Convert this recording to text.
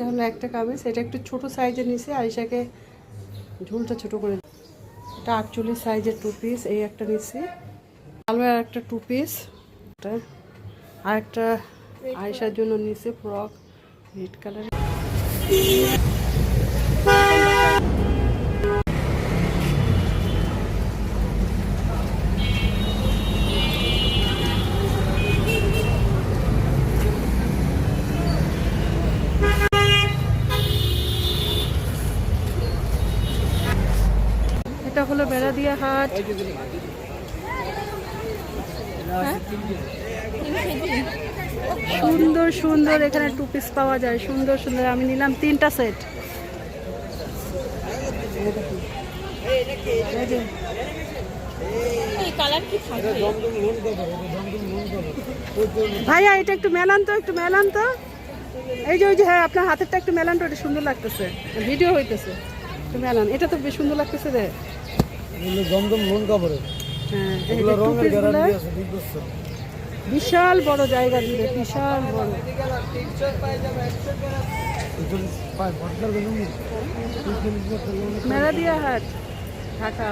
এটা হলো একটা কামিজ, এটা একটু ছোট সাইজের নিচে আরিশাকে ঝুলটা ছোট করে এটা আটচল্লিশ সাইজের টু পিস এই একটা নিছি। কালো আর একটা টু পিস আর একটা আরিশার জন্য নিচে ফ্রক রেড কালার এটা হলো বেড়াদিয়া হাট। হ্যাঁ? সুন্দর সুন্দর এখানে টু পিস পাওয়া যায়। সুন্দর সুন্দর। আমি নিলাম তিনটা সেট ভাইয়া এটা একটু মেলান তো একটু মেলান তো এই যে ওই যে হ্যাঁ আপনার হাতেরটা একটু মেলান তো এটা সুন্দর লাগতেছে। ভিডিও হইতেছে। একটু মেলান। এটা তো বেশ সুন্দর লাগতেছে রে। এগুলো জমজম লোন হ্যাঁ এগুলো রঙের গ্যারান্টি আছে দুই বছর বিশাল বড় জায়গা জুড়ে বিশাল বড়। মেলাদিয়া হাট ঢাকা।